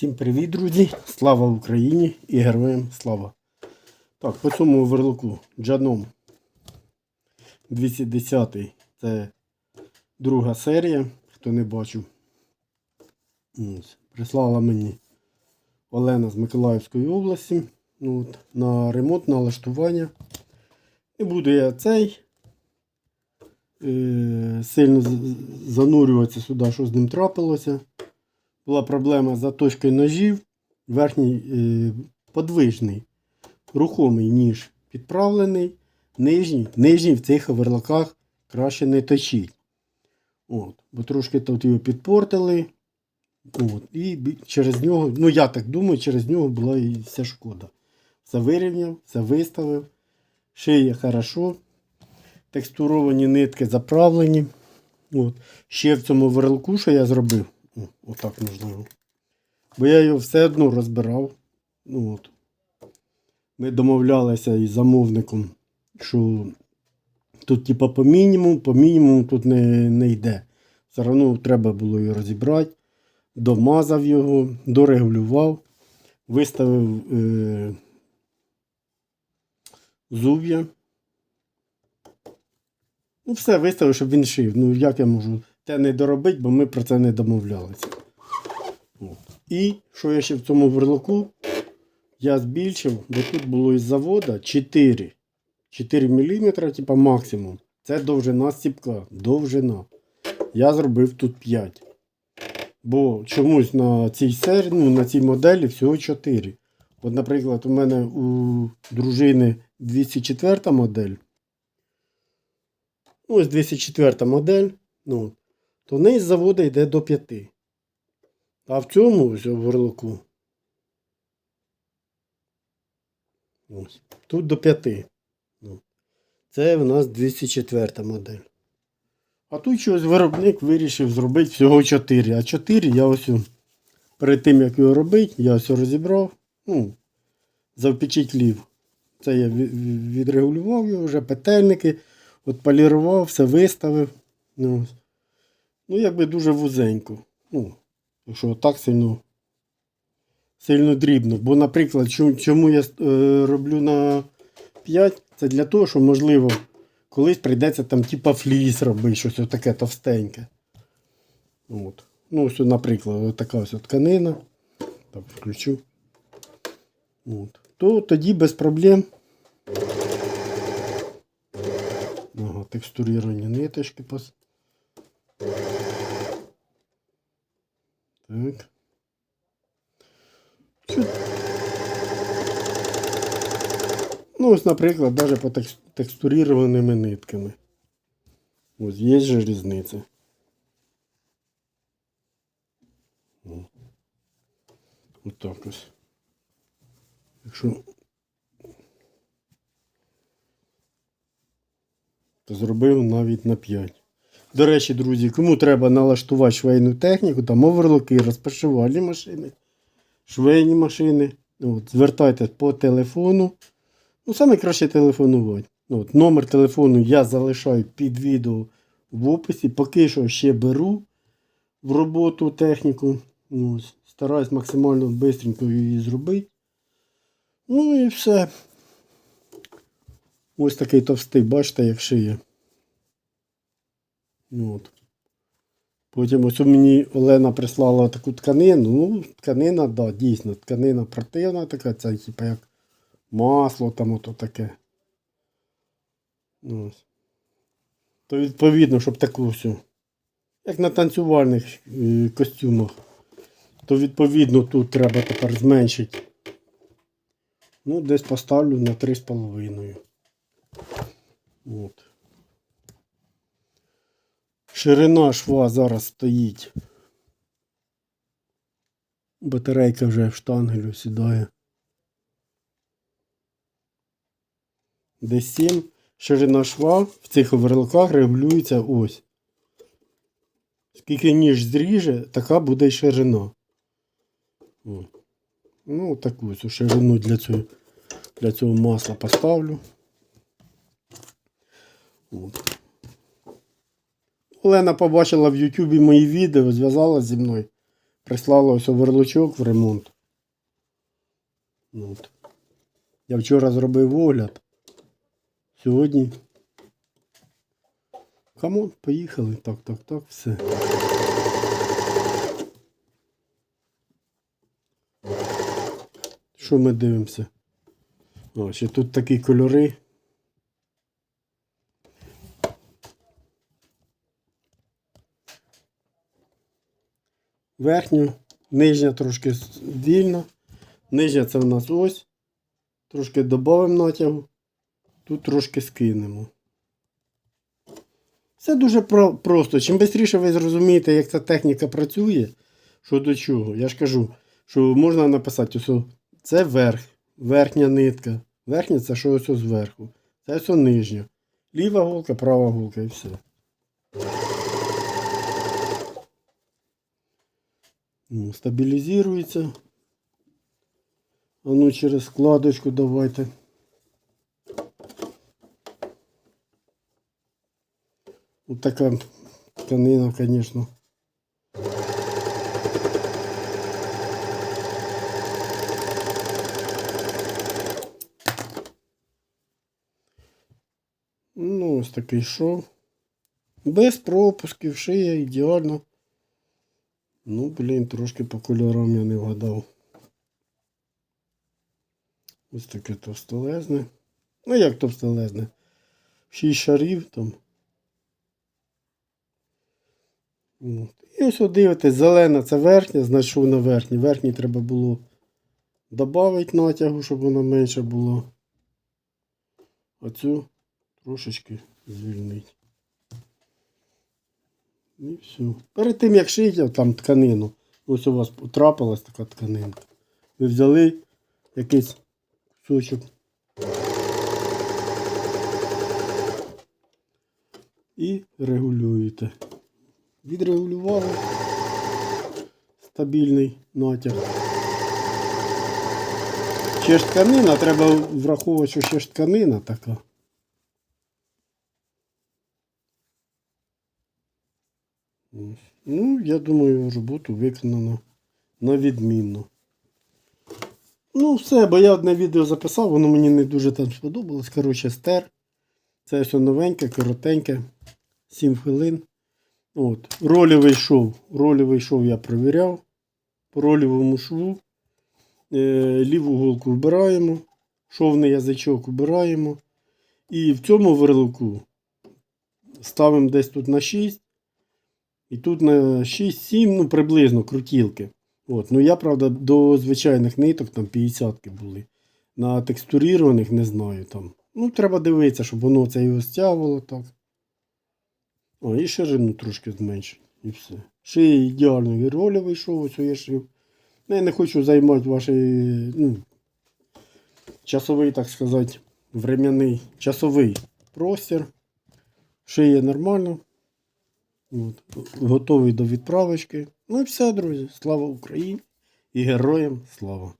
Всім привіт, друзі! Слава Україні і героям слава! Так, по цьому верлоку Джаном 210 це друга серія, хто не бачив. Ось, прислала мені Олена з Миколаївської області ну, от, на ремонт, налаштування. Не буду я цей е, сильно занурюватися сюди, що з ним трапилося була проблема з заточкою ножів. Верхній е, подвижний, рухомий ніж підправлений, нижній, нижній в цих оверлоках краще не точіть. От, бо трошки тут його підпортили. От, і через нього, ну я так думаю, через нього була і вся шкода. Все вирівняв, все виставив. Шиє хорошо. Текстуровані нитки заправлені. От. Ще в цьому верлку, що я зробив, отак можливо. Бо я його все одно розбирав. Ну, от. Ми домовлялися із замовником, що тут, типа, по мінімуму, по мінімуму тут не, не йде. Все одно треба було його розібрати, домазав його, дорегулював, виставив е, зуб'я. Ну, все виставив, щоб він шив. Ну, як я можу те не доробити, бо ми про це не домовлялися. І що я ще в цьому верлоку? Я збільшив, бо тут було із завода 4. 4 мм, типа максимум. Це довжина стіпка. Довжина. Я зробив тут 5. Бо чомусь на цій серії, ну, на цій моделі всього 4. От, наприклад, у мене у дружини 204 модель. Ось 204 модель. Ну, то в неї з заводу йде до 5. А в цьому ось у верлоку. Ось. Тут до 5. Ну. Це в нас 204 модель. А тут щось виробник вирішив зробити всього 4. А 4 я ось перед тим, як його робити, я ось розібрав. Ну, завпечатлів. Це я ві- ві- відрегулював його вже, петельники, от полірував, все виставив. Ну, ось. Ну якби дуже вузенько. Ну, якщо так сильно, сильно дрібно. Бо, наприклад, чому, я е, роблю на 5, це для того, що, можливо, колись прийдеться там типа фліс робити, щось таке товстеньке. От. Ну, ось, наприклад, така ось тканина. Так, включу. От. То тоді без проблем. Ага, текстуровані ниточки. Пос... Так. Ну, ось, наприклад, навіть по текс- текстурированими нитками. Ось є же різниця. О. Отак ось. Якщо зробив навіть на 5. До речі, друзі, кому треба налаштувати швейну техніку, там оверлоки, розпашивальні машини, швейні машини. От, звертайтесь по телефону. Ну, саме краще телефонувати. Ну, От, номер телефону я залишаю під відео в описі. Поки що ще беру в роботу техніку. Ну, Ось, стараюсь максимально швидко її зробити. Ну і все. Ось такий товстий, бачите, як шиє. Ну, От. Потім ось мені Олена прислала таку тканину. Ну, тканина, так, да, дійсно, тканина противна така, це типа як масло там ото таке. Ну, ось. То відповідно, щоб таку всю. Як на танцювальних е, костюмах. То відповідно тут треба тепер зменшити. Ну, десь поставлю на 3,5. От. Ширина шва зараз стоїть. Батарейка вже в штангелю сідає. Десь 7. Ширина шва в цих оверлоках регулюється ось. Скільки ніж зріже, така буде й ширина. О. Ну, таку ось ширину для цього, для цього масла поставлю. От. Олена побачила в Ютубі мої відео, зв'язалася зі мною. прислала ось оверлочок в ремонт. От. Я вчора зробив огляд. Сьогодні. Камон, поїхали. Так, так, так, все. Що ми дивимося? О, ще тут такі кольори. Верхню, нижня трошки вільна. Нижня це в нас ось. Трошки додамо натягу. Тут трошки скинемо. Все дуже про- просто. Чим швидше ви зрозумієте, як ця техніка працює, що до чого. Я ж кажу, що можна написати, ось це верх, верхня нитка. Верхня це що ось зверху. Це ось нижня. Ліва голка, права голка і все. Стабілізується. А ну через складочку давайте. Ось така тканина, звісно. Ну, ось такий шов. Без пропусків, шия ідеально. Ну, блін, трошки по кольорам я не вгадав. Ось таке товстолезне. Ну як товстолезне? Шість шарів там. От. І ось дивитесь, зелена це верхня, значить що вона верхня. Верхній треба було додати натягу, щоб вона менше було. А цю трошечки звільнити. І все. Перед тим як шити там тканину, ось у вас потрапилась така тканинка. Ви взяли якийсь кусочок. І регулюєте. Відрегулювали стабільний натяг. Ще ж тканина, треба враховувати, що ще ж тканина така. Ну, я думаю, роботу виконано на відмінно. Ну, все, бо я одне відео записав, воно мені не дуже там сподобалось. Коротше, стер. Це все новеньке, коротеньке. 7 хвилин. От. Рольовий шов. Рольовий шов я перевіряв. По рольовому шву. Е, ліву голку вбираємо. Шовний язичок вбираємо. І в цьому верлику ставимо десь тут на 6. І тут на 6-7, ну приблизно крутілки. От. Ну я, правда, до звичайних ниток там 50 були. На текстурірованих не знаю там. Ну, треба дивитися, щоб воно це його стягувало так. О, і ширину трошки зменшити. І все. Шиє ідеальний рольовий шов, ось я шив. Ну, я не хочу займати ваш ну, часовий, так сказати, временний часовий простір. Шиє нормально. От. Готовий до відправочки. Ну і все, друзі. Слава Україні і героям слава!